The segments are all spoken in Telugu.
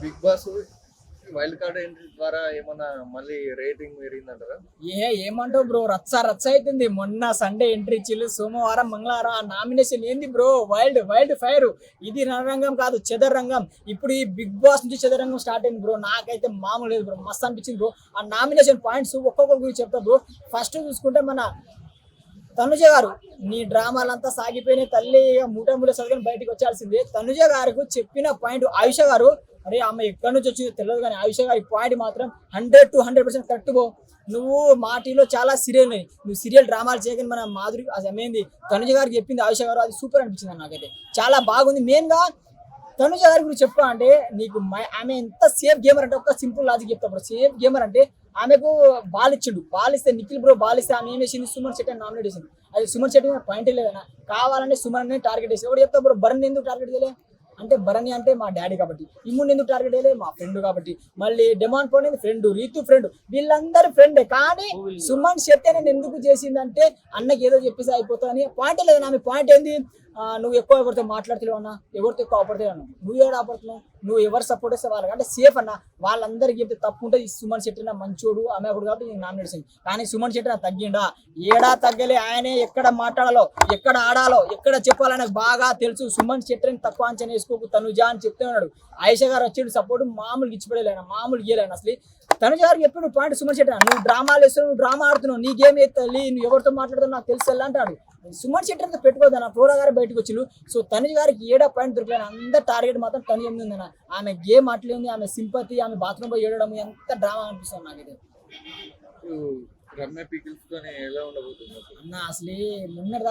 Bigg Boss wild card entry ద్వారా ఏమన్నా మళ్ళీ రేటింగ్ పెరిగిందంటారా? ఏ ఏమంటావు బ్రో రచ్చ రచ్చ అవుతుంది మొన్న సండే ఎంట్రీ ఇచ్చిల్లు సోమవారం మంగళవారం ఆ నామినేషన్ ఏంది బ్రో వైల్డ్ వైల్డ్ ఫైర్ ఇది రణరంగం కాదు చదరంగం ఇప్పుడు ఈ బిగ్ బాస్ నుంచి చదరంగం స్టార్ట్ అయింది బ్రో నాకైతే మామూలు లేదు బ్రో మస్తు అనిపించింది బ్రో ఆ నామినేషన్ పాయింట్స్ ఒక్కొక్కరి గురించి చెప్తా బ్రో ఫస్ట్ చూసుకుంటే మన తనుజ గారు నీ డ్రామాలంతా సాగిపోయినాయి తల్లి మూట మూట చదువుకొని బయటకు వచ్చాల్సిందే. తనుజ గారికి చెప్పిన పాయింట్ ఆయుష గారు అరే ఆమె ఎక్కడి నుంచి వచ్చిందో తెలియదు కానీ ఆయుష గారి పాయింట్ మాత్రం hundred to hundred percent correct పో. నువ్వు మా టీలో చాలా సీరియల్ ఉన్నాయి. నువ్వు సీరియల్ డ్రామాలు చేయకని మన మాధురి అది ఏమైంది? తనుజ గారికి చెప్పింది ఆయుష గారు అది సూపర్ అనిపించింది నాకైతే చాలా బాగుంది. మెయిన్గా తనుజ గారి గురించి చెప్పా అంటే నీకు ఆమె ఎంత సేఫ్ గేమర్ అంటే ఒక సింపుల్ లాజిక్ చెప్తా సేఫ్ గేమర్ అంటే ఆమెకు బాల్ ఇచ్చిండు. బాల్ ఇస్తే నిఖిల్ బ్రో బాల్ ఇస్తే ఆమె ఏం చేసింది? సుమన్ శెట్టి అని నామినేట్ చేసింది అది సుమన్ శెట్టి పాయింట్ లేదన్నా. కావాలంటే సుమన్ టార్గెట్ చేసి ఒకటి చెప్తా బ్రో బరణ్ ఎందుకు టార్గెట్ చేయలే? అంటే భరణి అంటే మా డాడీ కాబట్టి. ఇమ్ముని ఎందుకు టార్గెట్ చేయలే? మా ఫ్రెండ్ కాబట్టి. మళ్ళీ డెమాన్ అనేది ఫ్రెండ్ రీతు ఫ్రెండ్ వీళ్ళందరూ ఫ్రెండే కానీ సుమన్ శెట్టి నేను ఎందుకు చేసిందంటే అన్నకి ఏదో చెప్పేసి అయిపోతా అని పాయింట్ లేదు. ఆమె పాయింట్ ఏంది? నువ్వు ఎక్కువ ఎవరితో మాట్లాడుతున్నావు అన్న? ఎవరితో ఎక్కువ ఆపడతావు నువ్వు ఎవరు ఆపడుతున్నావు నువ్వు ఎవరు సపోర్ట్ చేస్తే వాళ్ళకి అంటే సేఫ్ అన్న వాళ్ళందరికీ చెప్తే తప్పు ఉంటుంది ఈ సుమన్ శెట్టి నా మంచోడు ఆమె ఒకడు కాబట్టి నేను నామినేట్ చేసింది కానీ సుమన్ శెట్టి నా తగ్గిండా? ఏడా తగ్గలే ఆయనే ఎక్కడ మాట్లాడాలో ఎక్కడ ఆడాలో ఎక్కడ చెప్పాలో బాగా తెలుసు. సుమన్ శెట్టిని తక్కువ అంచనా వేసుకోకు తనుజా అని చెప్తే ఉన్నాడు. ఆయిష గారు వచ్చి సపోర్ట్ మామూలు ఇచ్చిపడలేను మామూలు ఇయ్యలేను అసలు. తనుజ గారికి ఎప్పుడు పాయింట్ సుమన్ శెట్టి నువ్వు డ్రామాలు వేస్తున్నావు నువ్వు డ్రామా ఆడుతున్నావు నీ గేమ్ నువ్వు ఎవరితో మాట్లాడుతున్నావు నాకు తెలుసు ఎలా అంటాడు. సుమన్ అంతా పెట్టుకోదన్న ఫ్లోరా గారు బయటకు వచ్చిలు సో తనుజ గారికి ఏడా పాయింట్ దొరకలేదు అందరు టార్గెట్ మాత్రం తను ఏమి ఉందన్న. ఆమె గేమ్ అట్లే ఉంది ఆమె సింపతి ఆమె బాత్రూమ్ పోయి ఏడడం ఎంత డ్రామా అనిపిస్తుంది నాకైతే. ఇప్పుడు రమ్య పికిల్స్ తోని ఎలా ఉండబోతుంది? అన్న అసలే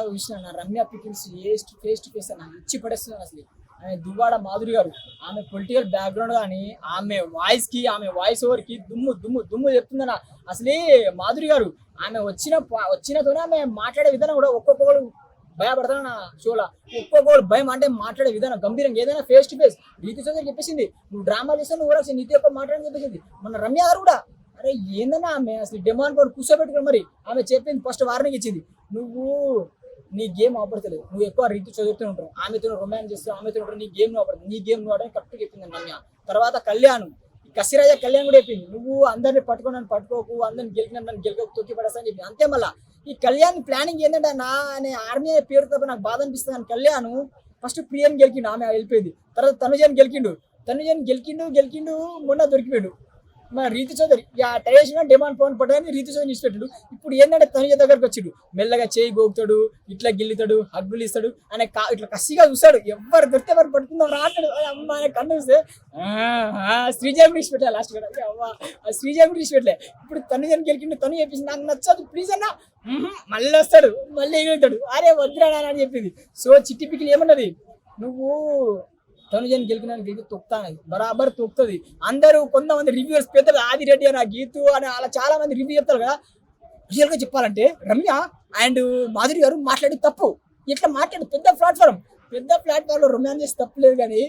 చూసిన అన్న Ramya pickles face to face to face అన్న ఇచ్చి పడేస్తున్నాను అసలు. ఆమె దువ్వాడ మాధురి గారు. ఆమె పొలిటికల్ బ్యాక్గ్రౌండ్ కానీ ఆమె వాయిస్కి ఆమె వాయిస్ ఓవర్కి దుమ్ము దుమ్ము దుమ్ము చెప్తుందన్న అసలే మాధురి గారు. ఆమె వచ్చిన వచ్చినతోనే ఆమె మాట్లాడే విధానం కూడా ఒక్కొక్కరు భయపడతాను నా షోలో ఒక్కొక్కరు భయం అంటే మాట్లాడే విధానం గంభీరంగా ఏదైనా ఫేస్ టు ఫేస్ రీతి చౌదరి చెప్పేసింది నువ్వు డ్రామా చేస్తావు నువ్వు కూడా నీతి యొక్క మాట్లాడని చెప్పేసింది. మన రమ్య గారు కూడా అరే ఏందన్నా ఆమె అసలు డిమాండ్ పడి కూర్చోబెట్టుకుని మరి? ఆమె చెప్పింది ఫస్ట్ వార్నింగ్ ఇచ్చింది. నువ్వు నీ గేమ్ ఆపడతలేదు. నువ్వు ఎక్కువ రీతి చదువుతూ ఉంటావు. ఆమెతో రొమాన్స్ చేస్తూ ఆమెతో ఉంటారు నీ గేమ్ ఆపడదు. నీ గేమ్ నువ్వు ఆడని కరెక్ట్గా చెప్పింది రమ్య. తర్వాత కళ్యాణ్. కసిరాజ కళ్యాణ్ కూడా చెప్పింది. నువ్వు అందరిని పట్టుకొని నన్ను పట్టుకోకు అందరిని గెలికిన నన్ను గెలకకు తొక్కి పడేస్తా అని చెప్పింది. అంతే మళ్ళా. ఈ కళ్యాణ్ ప్లానింగ్ ఏంటంటే నా అనే ఆర్మీ పేరు తప్ప నాకు బాధ అనిపిస్తుంది అని కళ్యాణ్ ఫస్ట్ ప్రియం గెలికిండు ఆమె వెళ్ళిపోయింది. తర్వాత తనుజన్ గెలికిండు. తనుజన్ గెలికిండు గెలికిండు మొన్న దొరికిపోయాడు. మన రీతి చౌదరి. ఆ టైషన్ డిమాండ్ పవన్ పడ్డాని రీతి చౌదరి ఇచ్చిపెట్టాడు ఇప్పుడు ఏంటంటే తనుజ దగ్గరకు వచ్చాడు. మెల్లగా చేయి గోగుతాడు ఇట్లా గిల్లుతాడు హగ్గులు ఇస్తాడు ఆయన కా ఇట్లా కసిగా చూస్తాడు. ఎవరు దొరికితే ఎవరు పడుతుందో రాడు అమ్మ ఆయన కన్ను చూస్తే "ఆ, ఆ, శ్రీజయం ఇచ్చిపెట్టాలి లాస్ట్ కదా అవ్వ ఆ ఇచ్చిపెట్టలే ఇప్పుడు తనుజని గెలిచిండు తను చెప్పింది నాకు నచ్చదు ప్లీజ్ అన్న. మళ్ళీ వస్తాడు మళ్ళీ ఎగురుతాడు అరే వద్దురా అని చెప్పింది. సో చిట్టి పిక్కిలు ఏమన్నది? నువ్వు తనుజని గెలిపిన గెలిపి తొక్కుతానది బరాబర్ తొక్కుతుంది. అందరూ కొంతమంది రివ్యూవర్స్ ఆది ఆదిరెడ్డి అని ఆ గీతు అని అలా చాలా మంది రివ్యూ చెప్తారు కదా రియల్గా చెప్పాలంటే రమ్య అండ్ మాధురి గారు మాట్లాడి తప్పు. ఇట్లా మాట్లాడు పెద్ద ప్లాట్ఫామ్ పెద్ద ప్లాట్ఫామ్లో రొమాన్స్ చేసి తప్పు లేదు కానీ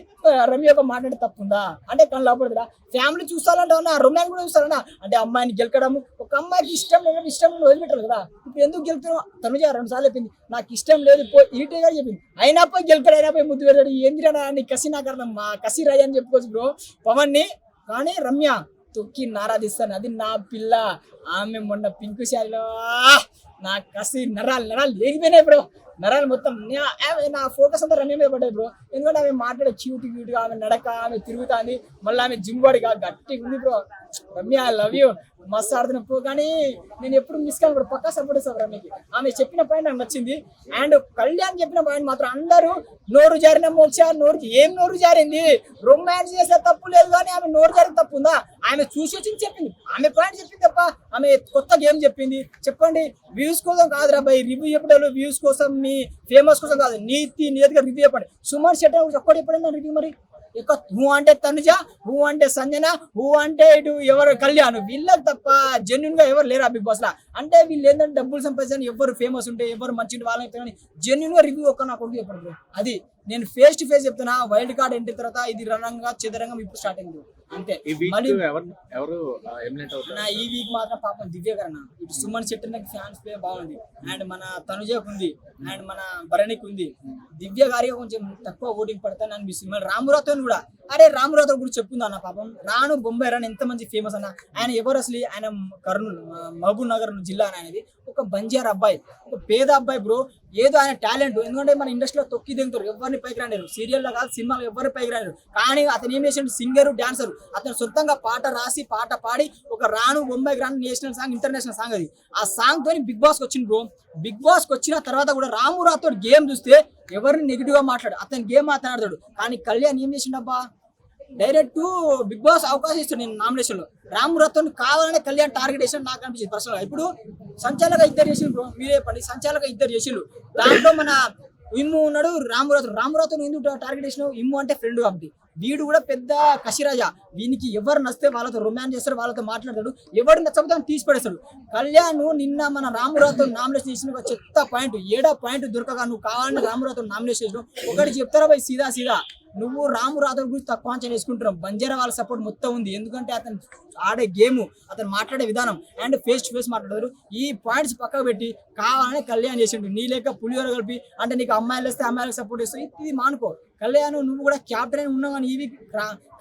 రమ్య ఒక మాట్లాడే తప్పు ఉందా అంటే కళ్ళు లోపడదా ఫ్యామిలీ చూస్తానంటే అన్న రొమాన్స్ కూడా చూస్తారన్నా అంటే అమ్మాయిని గెలకడం ఒక అమ్మాయికి ఇష్టం లేదు ఇష్టం లేదు వదిలిపెట్టారు కదా. ఇప్పుడు ఎందుకు గెలుతున్నావు తనుజ రెండు సార్లు చెప్పింది నాకు ఇష్టం లేదు పో ఇరిటే గారు చెప్పింది. అయినా పోయి గెలుతాడు అయినా పోయి ముద్దు పెడతాడు. ఏందిరా నీ కసి నాకు అర్థం మా కసి రాజా అని చెప్పుకోవచ్చు బ్రో. పవన్ని కానీ రమ్య తొక్కి నారాధిస్తాను అది నా పిల్ల. ఆమె మొన్న పింకు శారీలో నా కసి నరాలు నరాలు లేగిపోయినాయి ఇప్పుడు నరాలు మొత్తం నా- ఫోకస్ అంతా రమ్య మీద పడ్డాయి బ్రో ఎందుకంటే ఆమె మాట్లాడే క్యూట్ క్యూట్ ఆమె నడక ఆమె తిరుగుతాంది. మళ్ళీ ఆమె జిమ్ బాడీగా గట్టిగా ఉంది bro Ramya I love you మస్తు ఆడుతున్న. పో కానీ నేను ఎప్పుడు మిస్ కాను కూడా పక్కా సపోర్ట్ ఇస్తాను రమ్యకి. ఆమె చెప్పిన పాయింట్ నాకు నచ్చింది. అండ్ కళ్యాణ్ చెప్పిన పాయింట్ మాత్రం అందరూ నోరు జారిన మోక్ష నోరు ఏం నోరు జారింది? రొమాన్స్ చేసే తప్పు లేదు కానీ ఆమె నోరు జారిన తప్పు ఉందా? ఆమె చూసి వచ్చింది చెప్పింది. ఆమె పాయింట్ చెప్పింది తప్ప ఆమె కొత్త గేమ్ చెప్పింది. చెప్పండి వ్యూస్ కోసం కాదురా బై రివ్యూ చెప్పడాలు వ్యూస్ కోసం మీ ఫేమస్ కోసం కాదు నీతి నియతిగా రివ్యూ చెప్పండి. సుమన్ శెట్టి ఒక్కటి చెప్పండి రివ్యూ మరి? ఇక హూ అంటే తనుజ హూ అంటే సంజన హూ అంటే ఇటు ఎవరు కళ్యాణ్. వీళ్ళకి తప్ప జెన్యున్గా ఎవరు లేరా బిగ్ బాస్ లా? అంటే వీళ్ళు ఏంటంటే డబ్బులు సంపాదించని ఎవరు ఫేమస్ ఉంటే ఎవరు మంచి వాళ్ళని జెన్యున్గా రివ్యూ ఒక్క నాకు ఒకటి చెప్పండి అది నేను ఫేస్ టు ఫేస్ చెప్తున్నా వైల్డ్ కార్డ్ ఎంట్రీ తర్వాత ఇది రణంగా చదరంగం ఇప్పుడు స్టార్ట్ అయింది. అంతే. నా ఈ వీక్ మాత్రం పాపం దివ్య గారు అన్న. ఇటు సుమన్ శెట్టి నాకు ఫ్యాన్స్ ప్లే బాగుంది. అండ్ మన తనుజకు ఉంది. అండ్ మన భరణికి ఉంది. దివ్య గారికి కొంచెం తక్కువ ఓటింగ్ పడతాను అనిపిస్తుంది. మళ్ళీ రామురాతో కూడా. అరే రామురాతో కూడా చెప్పుంది అన్న పాపం? రాను బొంబాయి రాను ఎంత మంచి ఫేమస్ అన్న. ఆయన ఎవరు అసలు? ఆయన కర్నూలు మహబూబ్ నగర్ జిల్లా అనేది. ఒక బంజార్ అబ్బాయి. ఒక పేద అబ్బాయి బ్రో ఏదో ఆయన టాలెంట్. ఎందుకంటే మన ఇండస్ట్రీలో తొక్కి దిగుతారు ఎవరిని పైకి రాలేరు సీరియల్లో కాదు సినిమాలో ఎవరిని పైకి రాలేరు కానీ అతను ఏం చేసిండు? Singer dancer. అతను సొంతంగా పాట రాసి పాట పాడి ఒక రాను బొంబాయికి రాను నేషనల్ సాంగ్ ఇంటర్నేషనల్ సాంగ్ అది. ఆ సాంగ్ తోని బిగ్ బాస్ వచ్చింది బ్రో. బిగ్ బాస్ వచ్చిన తర్వాత కూడా రాము రాతో గేమ్ చూస్తే ఎవరిని నెగిటివ్గా మాట్లాడు. అతను గేమ్ మాట్లాడతాడు కానీ కళ్యాణ్ ఏం చేసిండబ్బా? డైరెక్ట్ బిగ్ బాస్ అవకాశం ఇస్తాడు నేను నామినేషన్లో రాము రతన్ కావాలనే కళ్యాణ్ టార్గెట్ చేసిన నాకు అనిపించింది పర్సనల్ ఇప్పుడు సంచాలక ఇద్దరు చేసిండు బ్రో మీరే చెప్పండి సంచాలక ఇద్దరు చేసిండు దాంట్లో మన ఇమ్ము ఉన్నాడు రామురతన్ రామురతన్ ఎందుకు టార్గెట్ చేసినావు? ఇమ్ము అంటే ఫ్రెండ్ కాబట్టి. వీడు కూడా పెద్ద కసిరాజా. వీనికి ఎవరు నచ్చితే వాళ్ళతో రొమాన్స్ చేస్తాడు వాళ్ళతో మాట్లాడతాడు. ఎవరు నచ్చకపోతే ఆయన తీసి పడేస్తాడు. కళ్యాణ్ నిన్న మన రామరాతో నామినేషన్ చేసిన ఒక చెత్త పాయింట్ ఏడో పాయింట్ దొరకగా నువ్వు కావాలని రామరాతో నామినేషన్ చేసినావు? ఒకటి చెప్తారా పోయి? సీదా సీదా. నువ్వు రాము రాథోడ్ గురించి తక్కువ అంచనా వేసుకుంటున్నావు. బంజారా వాళ్ళ సపోర్ట్ మొత్తం ఉంది. ఎందుకంటే అతను ఆడే గేమ్ అతను మాట్లాడే విధానం అండ్ ఫేస్ టు ఫేస్ మాట్లాడారు ఈ పాయింట్స్ పక్కకు పెట్టి కావాలని కళ్యాణ్ చేసిండు. నీ లేక పులిహోర కలిపి అంటే నీకు అమ్మాయిలు వస్తే అమ్మాయిలకు సపోర్ట్ ఇస్తాయి ఇది మానుకో. కళ్యాణ్ నువ్వు కూడా క్యాప్టెన్ అని ఉన్నావు అని ఇవి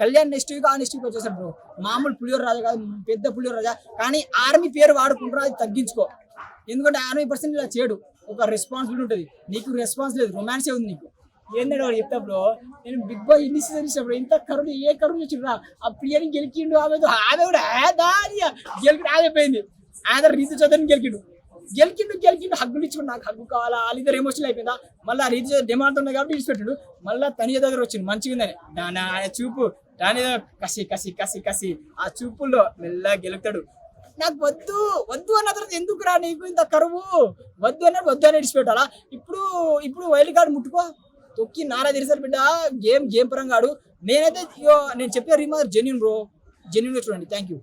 కళ్యాణ్ నెక్స్ట్ వీక్ ఆ నెక్స్ట్ వీక్ వచ్చేసాడు బ్రో మామూలు పులిహోర రాజా కాదు పెద్ద పులిహోర రాజా. కానీ ఆర్మీ పేరు వాడుకుంటారు అది తగ్గించుకో. ఎందుకంటే ఆర్మీ పర్సెంట్ ఇలా చేయడు. ఒక రెస్పాన్సిబిలిటీ ఉంటుంది. నీకు రెస్పాన్స్ లేదు రొమాన్సే ఉంది నీకు. ఏంటంటే వాడు చెప్తా నేను బిగ్ బాయ్ ఇన్ని సీజన్ ఇచ్చినప్పుడు ఇంత కరుణ ఏ కరుణ వచ్చిండ్రా ఆ ప్రియని గెలికిండు ఆమె ఆమె కూడా "ఆ, దారియా గెలికి ఆగిపోయింది ఆమె రీతి చదువుని గెలికిండు గెలికిండు గెలికిండు హగ్గులు ఇచ్చుకుడు నాకు హగ్గు కావాలా? వాళ్ళిద్దరు ఎమోషనల్ అయిపోయిందా? మళ్ళీ ఆ రీతి డిమాండ్ ఉన్నాయి కాబట్టి ఇచ్చిపెట్టాడు మళ్ళీ తనియ దగ్గర వచ్చింది మంచిగా ఉందని. దాని ఆయన చూపు. దాని కసి కసి కసి కసి. ఆ చూపుల్లో మెల్లగా గెలుపుతాడు. నాకు వద్దు వద్దు అన్న తర్వాత ఎందుకు రా నీకు ఇంత కరువు? వద్దు అన్న వద్దు అని ఇడిచిపెట్టాలా ఇప్పుడు ఇప్పుడు వైల్డ్ కార్డు ముట్టుకో. తొక్కి నారా తెలిసారు బిడ్డ. గేమ్ గేమ్ పరంగా ఆడు. నేనైతే నేను చెప్పే రీమార్ జెన్యున్ బ్రో జెన్యున్ చూడండి. Thank you